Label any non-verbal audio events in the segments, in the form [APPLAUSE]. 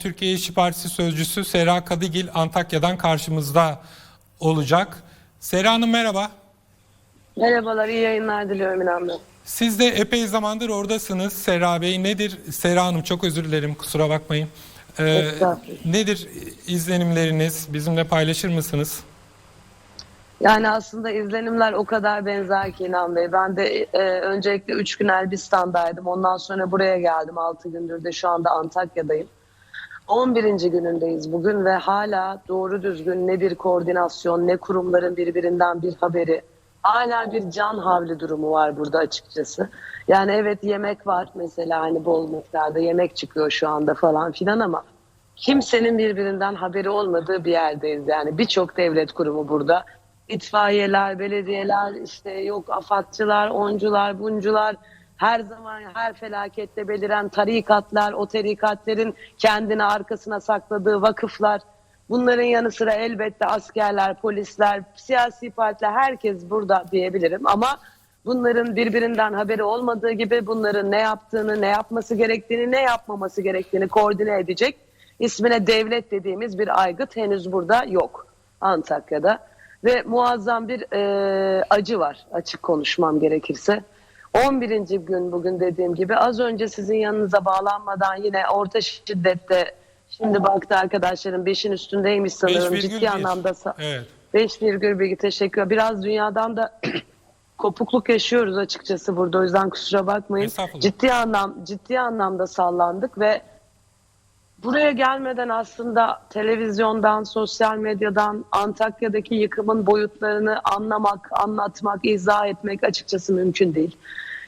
Türkiye İşçi Partisi Sözcüsü Sera Kadıgil Antakya'dan karşımızda olacak. Sera Hanım merhaba. Merhabalar, iyi yayınlar diliyorum İnan Bey. Siz de epey zamandır oradasınız Sera Bey. Nedir Sera Hanım çok özür dilerim kusura bakmayın. Ee, nedir izlenimleriniz bizimle paylaşır mısınız? Yani aslında izlenimler o kadar benzer ki İnan Bey. Ben de e, öncelikle 3 gün Elbistan'daydım. Ondan sonra buraya geldim. 6 gündür de şu anda Antakya'dayım. 11. günündeyiz bugün ve hala doğru düzgün ne bir koordinasyon ne kurumların birbirinden bir haberi. Hala bir can havli durumu var burada açıkçası. Yani evet yemek var mesela hani bol miktarda yemek çıkıyor şu anda falan filan ama kimsenin birbirinden haberi olmadığı bir yerdeyiz. Yani birçok devlet kurumu burada. İtfaiyeler, belediyeler, işte yok afatçılar, oncular, buncular, her zaman her felakette beliren tarikatlar, o tarikatlerin kendini arkasına sakladığı vakıflar, bunların yanı sıra elbette askerler, polisler, siyasi partiler, herkes burada diyebilirim ama bunların birbirinden haberi olmadığı gibi bunların ne yaptığını, ne yapması gerektiğini, ne yapmaması gerektiğini koordine edecek ismine devlet dediğimiz bir aygıt henüz burada yok Antakya'da. Ve muazzam bir e, acı var açık konuşmam gerekirse. 11. gün bugün dediğim gibi az önce sizin yanınıza bağlanmadan yine orta şiddette şimdi baktı arkadaşlarım 5'in üstündeymiş sanırım 5,1. ciddi anlamda sa- Evet. 5,1 teşekkür Biraz dünyadan da [CLEARS THROAT] kopukluk yaşıyoruz açıkçası burada o yüzden kusura bakmayın. Ciddi anlam ciddi anlamda sallandık ve buraya gelmeden aslında televizyondan, sosyal medyadan Antakya'daki yıkımın boyutlarını anlamak, anlatmak, izah etmek açıkçası mümkün değil.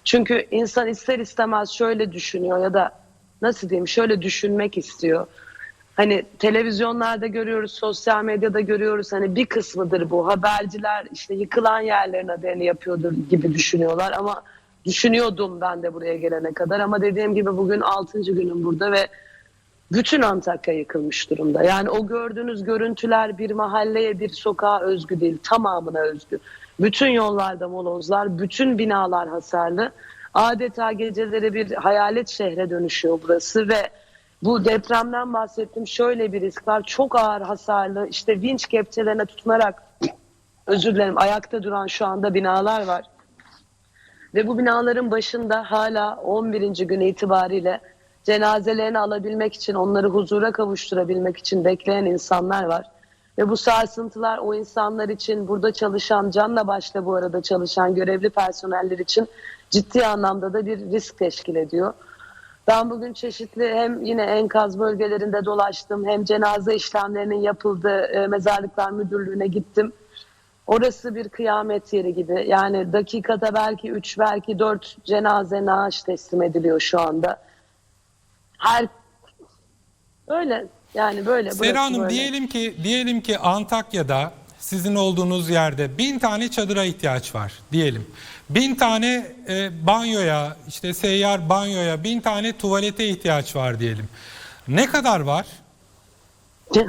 Çünkü insan ister istemez şöyle düşünüyor ya da nasıl diyeyim şöyle düşünmek istiyor. Hani televizyonlarda görüyoruz, sosyal medyada görüyoruz. Hani bir kısmıdır bu. Haberciler işte yıkılan yerlerin haberini yapıyordur gibi düşünüyorlar ama düşünüyordum ben de buraya gelene kadar ama dediğim gibi bugün 6. günüm burada ve bütün Antakya yıkılmış durumda. Yani o gördüğünüz görüntüler bir mahalleye, bir sokağa özgü değil, tamamına özgü. Bütün yollarda molozlar, bütün binalar hasarlı. Adeta geceleri bir hayalet şehre dönüşüyor burası ve bu depremden bahsettim. Şöyle bir risk var. Çok ağır hasarlı, işte vinç kepçelerine tutunarak özür dilerim ayakta duran şu anda binalar var. Ve bu binaların başında hala 11. gün itibariyle cenazelerini alabilmek için, onları huzura kavuşturabilmek için bekleyen insanlar var. Ve bu sarsıntılar o insanlar için, burada çalışan, canla başla bu arada çalışan görevli personeller için ciddi anlamda da bir risk teşkil ediyor. Ben bugün çeşitli hem yine enkaz bölgelerinde dolaştım, hem cenaze işlemlerinin yapıldığı e, mezarlıklar müdürlüğüne gittim. Orası bir kıyamet yeri gibi. Yani dakikada belki 3 belki 4 cenaze naaş teslim ediliyor şu anda. Her öyle yani böyle. Sera Hanım böyle. diyelim ki diyelim ki Antakya'da sizin olduğunuz yerde bin tane çadıra ihtiyaç var diyelim. Bin tane e, banyoya işte seyyar banyoya bin tane tuvalete ihtiyaç var diyelim. Ne kadar var? [LAUGHS]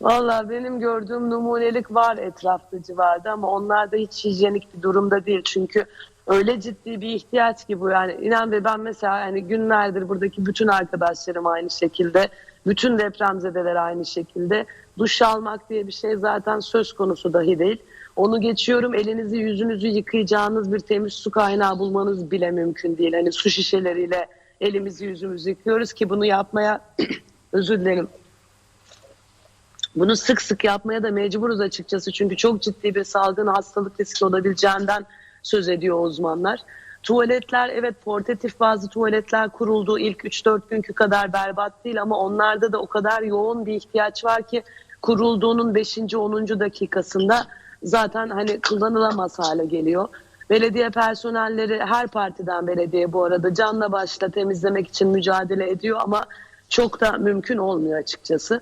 Valla benim gördüğüm numunelik var etrafta civarda ama onlar da hiç hijyenik bir durumda değil. Çünkü öyle ciddi bir ihtiyaç ki bu yani. İnan ve ben mesela yani günlerdir buradaki bütün arkadaşlarım aynı şekilde. Bütün depremzedeler aynı şekilde. Duş almak diye bir şey zaten söz konusu dahi değil. Onu geçiyorum elinizi yüzünüzü yıkayacağınız bir temiz su kaynağı bulmanız bile mümkün değil. Hani su şişeleriyle elimizi yüzümüzü yıkıyoruz ki bunu yapmaya [CLEARS THROAT] özür dilerim bunu sık sık yapmaya da mecburuz açıkçası. Çünkü çok ciddi bir salgın hastalık riski olabileceğinden söz ediyor uzmanlar. Tuvaletler evet portatif bazı tuvaletler kuruldu. İlk 3-4 günkü kadar berbat değil ama onlarda da o kadar yoğun bir ihtiyaç var ki kurulduğunun 5. 10. dakikasında zaten hani kullanılamaz hale geliyor. Belediye personelleri her partiden belediye bu arada canla başla temizlemek için mücadele ediyor ama çok da mümkün olmuyor açıkçası.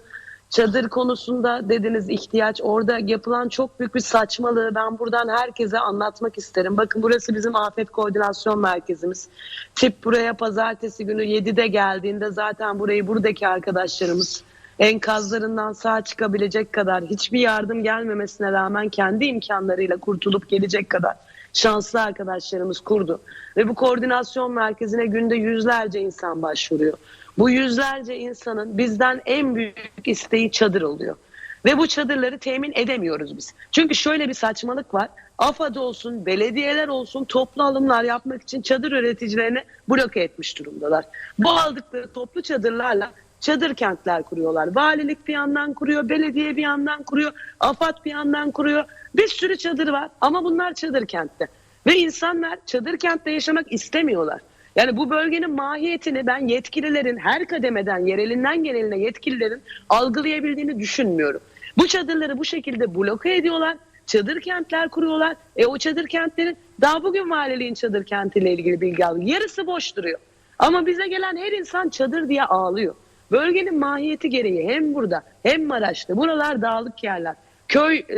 Çadır konusunda dediniz ihtiyaç orada yapılan çok büyük bir saçmalığı ben buradan herkese anlatmak isterim. Bakın burası bizim afet koordinasyon merkezimiz. Tip buraya pazartesi günü 7'de geldiğinde zaten burayı buradaki arkadaşlarımız enkazlarından sağ çıkabilecek kadar hiçbir yardım gelmemesine rağmen kendi imkanlarıyla kurtulup gelecek kadar şanslı arkadaşlarımız kurdu. Ve bu koordinasyon merkezine günde yüzlerce insan başvuruyor. Bu yüzlerce insanın bizden en büyük isteği çadır oluyor. Ve bu çadırları temin edemiyoruz biz. Çünkü şöyle bir saçmalık var. AFAD olsun, belediyeler olsun toplu alımlar yapmak için çadır üreticilerini bloke etmiş durumdalar. Bu aldıkları toplu çadırlarla çadır kentler kuruyorlar. Valilik bir yandan kuruyor, belediye bir yandan kuruyor, AFAD bir yandan kuruyor. Bir sürü çadır var ama bunlar çadır kentte. Ve insanlar çadır kentte yaşamak istemiyorlar. Yani bu bölgenin mahiyetini ben yetkililerin her kademeden yerelinden geneline yetkililerin algılayabildiğini düşünmüyorum. Bu çadırları bu şekilde bloke ediyorlar. Çadır kentler kuruyorlar. E o çadır kentlerin daha bugün valiliğin çadır kentiyle ilgili bilgi aldım. Yarısı boş duruyor. Ama bize gelen her insan çadır diye ağlıyor. Bölgenin mahiyeti gereği hem burada hem Maraş'ta buralar dağlık yerler. Köy, e,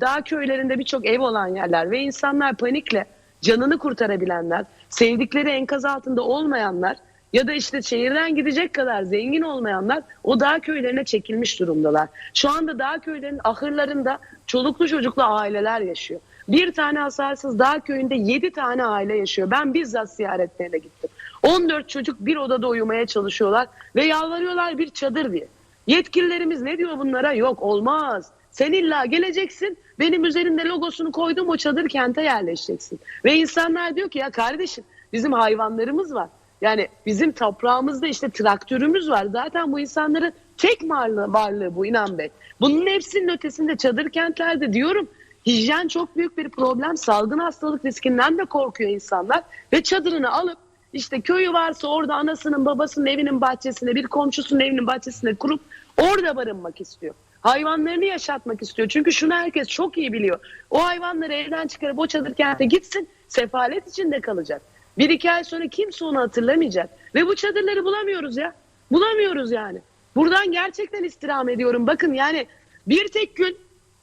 dağ köylerinde birçok ev olan yerler ve insanlar panikle canını kurtarabilenler, sevdikleri enkaz altında olmayanlar ya da işte şehirden gidecek kadar zengin olmayanlar o dağ köylerine çekilmiş durumdalar. Şu anda dağ köylerinin ahırlarında çoluklu çocuklu aileler yaşıyor. Bir tane hasarsız dağ köyünde 7 tane aile yaşıyor. Ben bizzat ziyaretlerine gittim. 14 çocuk bir odada uyumaya çalışıyorlar ve yalvarıyorlar bir çadır diye. Yetkililerimiz ne diyor bunlara? Yok olmaz. Sen illa geleceksin benim üzerimde logosunu koydum o çadır kente yerleşeceksin. Ve insanlar diyor ki ya kardeşim bizim hayvanlarımız var. Yani bizim toprağımızda işte traktörümüz var. Zaten bu insanların tek varlığı, varlığı bu inan bey. Bunun hepsinin ötesinde çadır kentlerde diyorum hijyen çok büyük bir problem. Salgın hastalık riskinden de korkuyor insanlar. Ve çadırını alıp işte köyü varsa orada anasının babasının evinin bahçesine bir komşusunun evinin bahçesine kurup orada barınmak istiyor. Hayvanlarını yaşatmak istiyor. Çünkü şunu herkes çok iyi biliyor. O hayvanları evden çıkarıp o çadır kente gitsin sefalet içinde kalacak. Bir iki ay sonra kimse onu hatırlamayacak. Ve bu çadırları bulamıyoruz ya. Bulamıyoruz yani. Buradan gerçekten istirham ediyorum. Bakın yani bir tek gün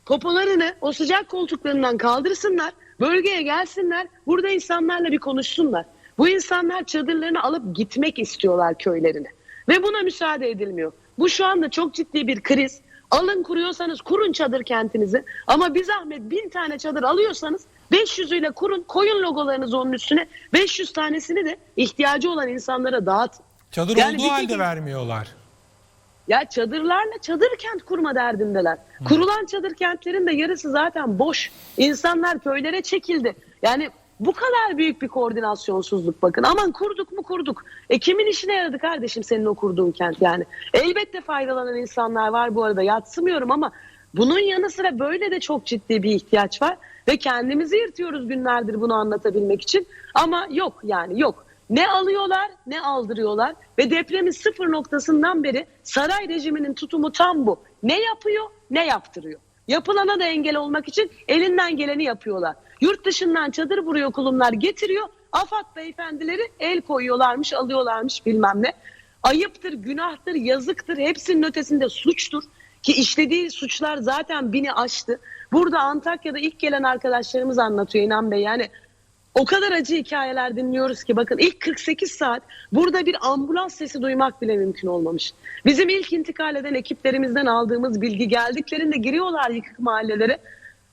popolarını o sıcak koltuklarından kaldırsınlar. Bölgeye gelsinler. Burada insanlarla bir konuşsunlar. Bu insanlar çadırlarını alıp gitmek istiyorlar köylerine. Ve buna müsaade edilmiyor. Bu şu anda çok ciddi bir kriz. Alın kuruyorsanız kurun çadır kentinizi. Ama bir zahmet bin tane çadır alıyorsanız 500'üyle kurun koyun logolarınızı onun üstüne 500 tanesini de ihtiyacı olan insanlara dağıtın. Çadır Yani olduğu halde tek- vermiyorlar. Ya çadırlarla çadır kent kurma derdindeler. Kurulan çadır kentlerin de yarısı zaten boş. İnsanlar köylere çekildi. Yani bu kadar büyük bir koordinasyonsuzluk bakın. Aman kurduk mu kurduk. E kimin işine yaradı kardeşim senin o kurduğun kent yani. Elbette faydalanan insanlar var bu arada yatsımıyorum ama bunun yanı sıra böyle de çok ciddi bir ihtiyaç var. Ve kendimizi yırtıyoruz günlerdir bunu anlatabilmek için. Ama yok yani yok. Ne alıyorlar ne aldırıyorlar ve depremin sıfır noktasından beri saray rejiminin tutumu tam bu. Ne yapıyor ne yaptırıyor. Yapılana da engel olmak için elinden geleni yapıyorlar. Yurt dışından çadır vuruyor kulumlar getiriyor. AFAD beyefendileri el koyuyorlarmış alıyorlarmış bilmem ne. Ayıptır, günahtır, yazıktır hepsinin ötesinde suçtur. Ki işlediği suçlar zaten bini aştı. Burada Antakya'da ilk gelen arkadaşlarımız anlatıyor İnan Bey. Yani o kadar acı hikayeler dinliyoruz ki bakın ilk 48 saat burada bir ambulans sesi duymak bile mümkün olmamış. Bizim ilk intikal eden ekiplerimizden aldığımız bilgi geldiklerinde giriyorlar yıkık mahallelere.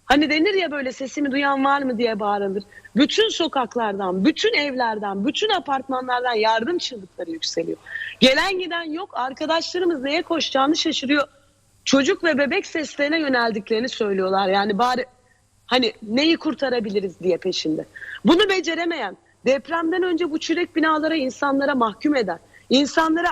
Hani denir ya böyle sesimi duyan var mı diye bağırılır. Bütün sokaklardan, bütün evlerden, bütün apartmanlardan yardım çığlıkları yükseliyor. Gelen giden yok. Arkadaşlarımız neye koşacağını şaşırıyor. Çocuk ve bebek seslerine yöneldiklerini söylüyorlar. Yani bari Hani neyi kurtarabiliriz diye peşinde. Bunu beceremeyen, depremden önce bu çürek binalara insanlara mahkum eden, insanlara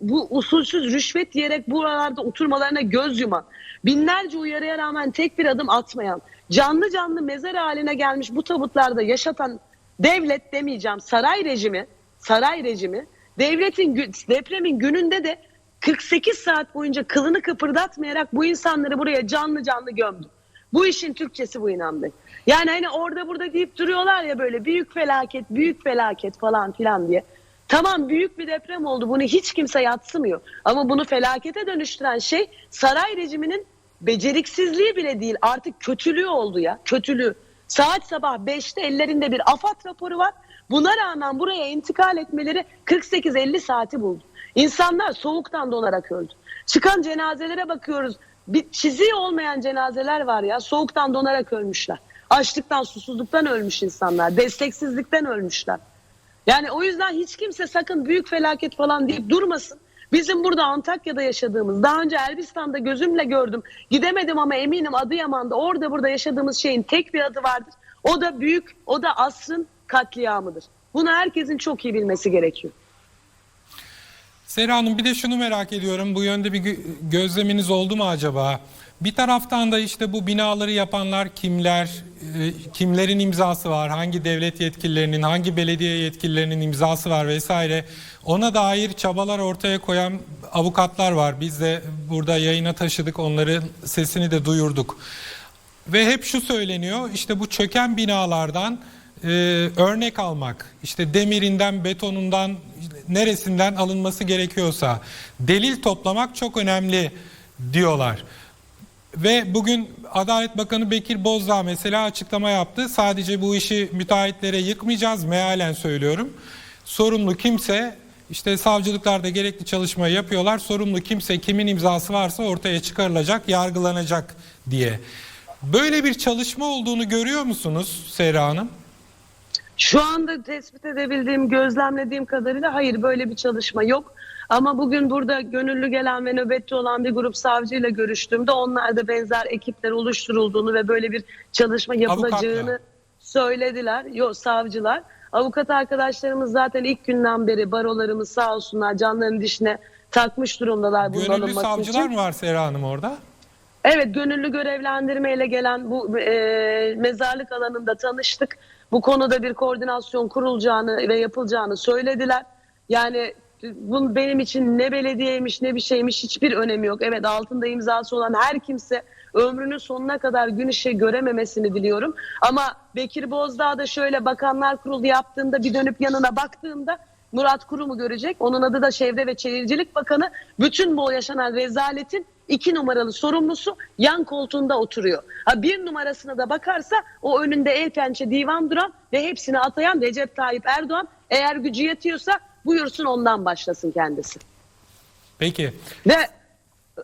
bu- usulsüz rüşvet diyerek buralarda oturmalarına göz yuman, binlerce uyarıya rağmen tek bir adım atmayan, canlı canlı mezar haline gelmiş bu tabutlarda yaşatan devlet demeyeceğim saray rejimi, saray rejimi devletin depremin gününde de 48 saat boyunca kılını kıpırdatmayarak bu insanları buraya canlı canlı gömdü. Bu işin Türkçesi bu inan. Yani hani orada burada deyip duruyorlar ya böyle büyük felaket, büyük felaket falan filan diye. Tamam büyük bir deprem oldu. Bunu hiç kimse yatsımıyor. Ama bunu felakete dönüştüren şey saray rejiminin beceriksizliği bile değil. Artık kötülüğü oldu ya. Kötülüğü. Saat sabah 5'te ellerinde bir AFAD raporu var. Buna rağmen buraya intikal etmeleri 48-50 saati buldu. İnsanlar soğuktan donarak öldü. Çıkan cenazelere bakıyoruz. Bir çiziği olmayan cenazeler var ya. Soğuktan donarak ölmüşler. Açlıktan, susuzluktan ölmüş insanlar. Desteksizlikten ölmüşler. Yani o yüzden hiç kimse sakın büyük felaket falan deyip durmasın. Bizim burada Antakya'da yaşadığımız, daha önce Elbistan'da gözümle gördüm. Gidemedim ama eminim Adıyaman'da orada burada yaşadığımız şeyin tek bir adı vardır. O da büyük, o da asrın katliamıdır. Bunu herkesin çok iyi bilmesi gerekiyor. Sera Hanım bir de şunu merak ediyorum. Bu yönde bir gö- gözleminiz oldu mu acaba? Bir taraftan da işte bu binaları yapanlar kimler, e, kimlerin imzası var, hangi devlet yetkililerinin, hangi belediye yetkililerinin imzası var vesaire. Ona dair çabalar ortaya koyan avukatlar var. Biz de burada yayına taşıdık, onların sesini de duyurduk. Ve hep şu söyleniyor, işte bu çöken binalardan e, örnek almak, işte demirinden, betonundan, neresinden alınması gerekiyorsa delil toplamak çok önemli diyorlar. Ve bugün Adalet Bakanı Bekir Bozdağ mesela açıklama yaptı. Sadece bu işi müteahhitlere yıkmayacağız, mealen söylüyorum. Sorumlu kimse, işte savcılıklarda gerekli çalışmayı yapıyorlar. Sorumlu kimse kimin imzası varsa ortaya çıkarılacak, yargılanacak diye. Böyle bir çalışma olduğunu görüyor musunuz Seyra Hanım? Şu anda tespit edebildiğim, gözlemlediğim kadarıyla hayır böyle bir çalışma yok. Ama bugün burada gönüllü gelen ve nöbetçi olan bir grup savcıyla görüştüğümde onlar da benzer ekipler oluşturulduğunu ve böyle bir çalışma yapılacağını Avukatla. söylediler. Yok savcılar. Avukat arkadaşlarımız zaten ilk günden beri barolarımız sağ olsunlar canlarının dişine takmış durumdalar bunun Gönüllü alınması savcılar için. mı var Seyra Hanım orada? Evet gönüllü görevlendirmeyle gelen bu e, mezarlık alanında tanıştık. Bu konuda bir koordinasyon kurulacağını ve yapılacağını söylediler. Yani bu benim için ne belediyeymiş ne bir şeymiş hiçbir önemi yok. Evet altında imzası olan her kimse ömrünün sonuna kadar gün ışığı görememesini diliyorum. Ama Bekir Bozdağ da şöyle bakanlar kurulu yaptığında bir dönüp yanına baktığında Murat Kurum'u görecek. Onun adı da Çevre ve Şehircilik Bakanı. Bütün bu yaşanan rezaletin iki numaralı sorumlusu yan koltuğunda oturuyor. Ha bir numarasına da bakarsa o önünde el pençe divan duran ve hepsini atayan Recep Tayyip Erdoğan eğer gücü yetiyorsa buyursun ondan başlasın kendisi. Peki. Ve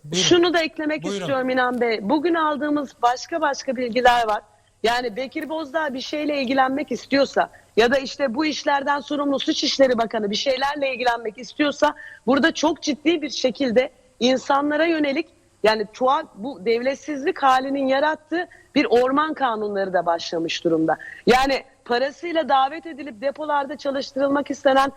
Buyurun. şunu da eklemek Buyurun. istiyorum İnan Bey. Bugün aldığımız başka başka bilgiler var. Yani Bekir Bozdağ bir şeyle ilgilenmek istiyorsa ya da işte bu işlerden sorumlu Suç İşleri Bakanı bir şeylerle ilgilenmek istiyorsa burada çok ciddi bir şekilde insanlara yönelik yani tuhaf bu devletsizlik halinin yarattığı bir orman kanunları da başlamış durumda. Yani parasıyla davet edilip depolarda çalıştırılmak istenen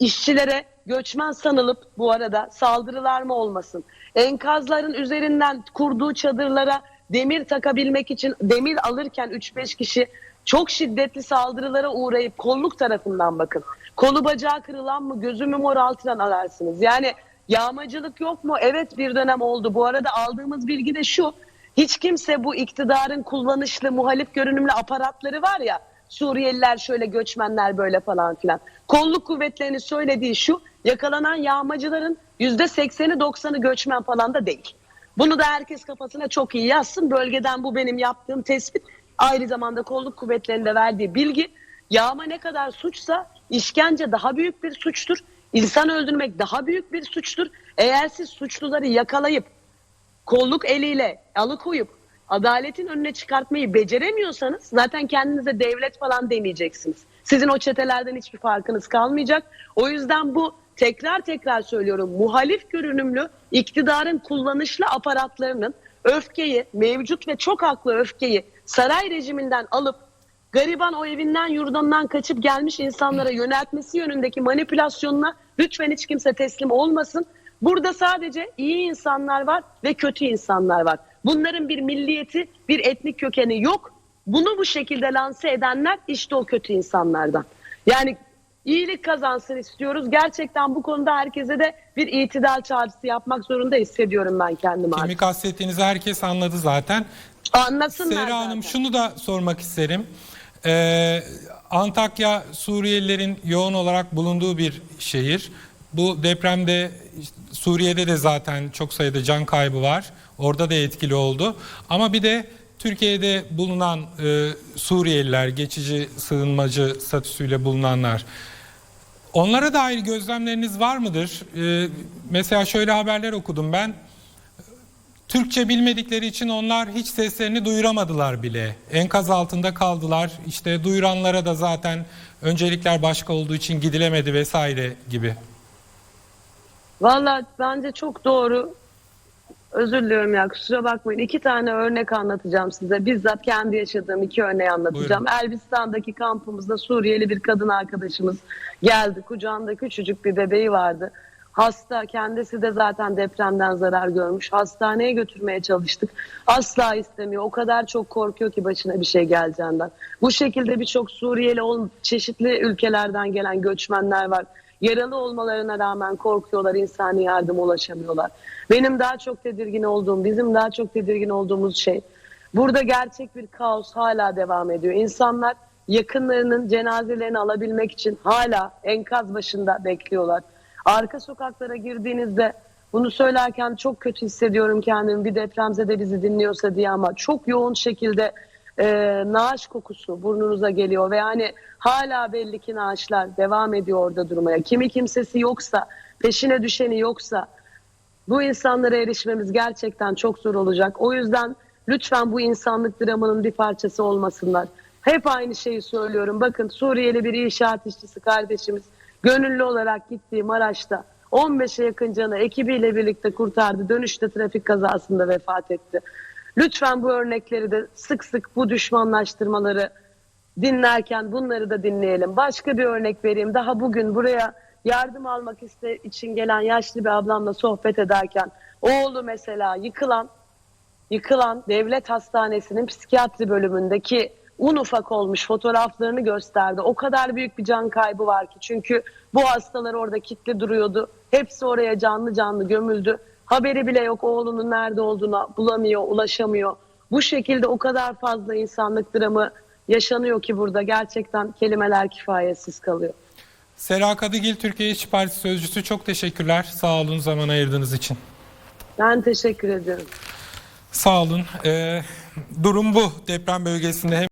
işçilere göçmen sanılıp bu arada saldırılar mı olmasın? Enkazların üzerinden kurduğu çadırlara demir takabilmek için demir alırken 3-5 kişi çok şiddetli saldırılara uğrayıp kolluk tarafından bakın. Kolu bacağı kırılan mı gözümü mor altından alarsınız. Yani yağmacılık yok mu? Evet bir dönem oldu. Bu arada aldığımız bilgi de şu. Hiç kimse bu iktidarın kullanışlı muhalif görünümlü aparatları var ya Suriyeliler şöyle göçmenler böyle falan filan. Kolluk kuvvetlerinin söylediği şu yakalanan yağmacıların yüzde sekseni doksanı göçmen falan da değil. Bunu da herkes kafasına çok iyi yazsın. Bölgeden bu benim yaptığım tespit. Aynı zamanda kolluk kuvvetlerinde verdiği bilgi. Yağma ne kadar suçsa işkence daha büyük bir suçtur. İnsan öldürmek daha büyük bir suçtur. Eğer siz suçluları yakalayıp kolluk eliyle alıkoyup adaletin önüne çıkartmayı beceremiyorsanız zaten kendinize devlet falan demeyeceksiniz. Sizin o çetelerden hiçbir farkınız kalmayacak. O yüzden bu tekrar tekrar söylüyorum muhalif görünümlü iktidarın kullanışlı aparatlarının öfkeyi mevcut ve çok haklı öfkeyi saray rejiminden alıp gariban o evinden yurdundan kaçıp gelmiş insanlara yöneltmesi yönündeki manipülasyonuna lütfen hiç kimse teslim olmasın. Burada sadece iyi insanlar var ve kötü insanlar var. Bunların bir milliyeti, bir etnik kökeni yok. Bunu bu şekilde lanse edenler işte o kötü insanlardan. Yani iyilik kazansın istiyoruz. Gerçekten bu konuda herkese de bir itidal çağrısı yapmak zorunda hissediyorum ben kendimi artık. Kimi kastettiğinizi herkes anladı zaten. Anlasınlar zaten. Hanım şunu da sormak isterim. Ee, Antakya Suriyelilerin yoğun olarak bulunduğu bir şehir. Bu depremde Suriye'de de zaten çok sayıda can kaybı var. Orada da etkili oldu. Ama bir de Türkiye'de bulunan e, Suriyeliler, geçici sığınmacı statüsüyle bulunanlar. Onlara dair gözlemleriniz var mıdır? Ee, mesela şöyle haberler okudum ben. Türkçe bilmedikleri için onlar hiç seslerini duyuramadılar bile. Enkaz altında kaldılar. İşte duyuranlara da zaten öncelikler başka olduğu için gidilemedi vesaire gibi. Valla bence çok doğru. Özür diliyorum ya kusura bakmayın. İki tane örnek anlatacağım size. Bizzat kendi yaşadığım iki örneği anlatacağım. Elbistan'daki kampımızda Suriyeli bir kadın arkadaşımız geldi. Kucağında küçücük bir bebeği vardı. Hasta kendisi de zaten depremden zarar görmüş. Hastaneye götürmeye çalıştık. Asla istemiyor. O kadar çok korkuyor ki başına bir şey geleceğinden. Bu şekilde birçok Suriyeli çeşitli ülkelerden gelen göçmenler var. Yaralı olmalarına rağmen korkuyorlar, insani yardıma ulaşamıyorlar. Benim daha çok tedirgin olduğum, bizim daha çok tedirgin olduğumuz şey, burada gerçek bir kaos hala devam ediyor. İnsanlar yakınlarının cenazelerini alabilmek için hala enkaz başında bekliyorlar. Arka sokaklara girdiğinizde bunu söylerken çok kötü hissediyorum kendimi bir depremzede bizi dinliyorsa diye ama çok yoğun şekilde e, naaş kokusu burnunuza geliyor ve yani hala belli ki naaşlar devam ediyor orada durmaya. Kimi kimsesi yoksa, peşine düşeni yoksa bu insanlara erişmemiz gerçekten çok zor olacak. O yüzden lütfen bu insanlık dramının bir parçası olmasınlar. Hep aynı şeyi söylüyorum. Bakın Suriyeli bir inşaat işçisi kardeşimiz gönüllü olarak gittiği Maraş'ta 15'e yakın canı ekibiyle birlikte kurtardı. Dönüşte trafik kazasında vefat etti. Lütfen bu örnekleri de sık sık bu düşmanlaştırmaları dinlerken bunları da dinleyelim. Başka bir örnek vereyim. Daha bugün buraya yardım almak iste için gelen yaşlı bir ablamla sohbet ederken oğlu mesela yıkılan yıkılan devlet hastanesinin psikiyatri bölümündeki un ufak olmuş fotoğraflarını gösterdi. O kadar büyük bir can kaybı var ki. Çünkü bu hastalar orada kitli duruyordu. Hepsi oraya canlı canlı gömüldü. Haberi bile yok oğlunun nerede olduğuna bulamıyor, ulaşamıyor. Bu şekilde o kadar fazla insanlık dramı yaşanıyor ki burada gerçekten kelimeler kifayetsiz kalıyor. Sera Kadıgil Türkiye İşçi Partisi Sözcüsü çok teşekkürler. Sağ olun zaman ayırdığınız için. Ben teşekkür ediyorum. Sağ olun. Ee, durum bu deprem bölgesinde hem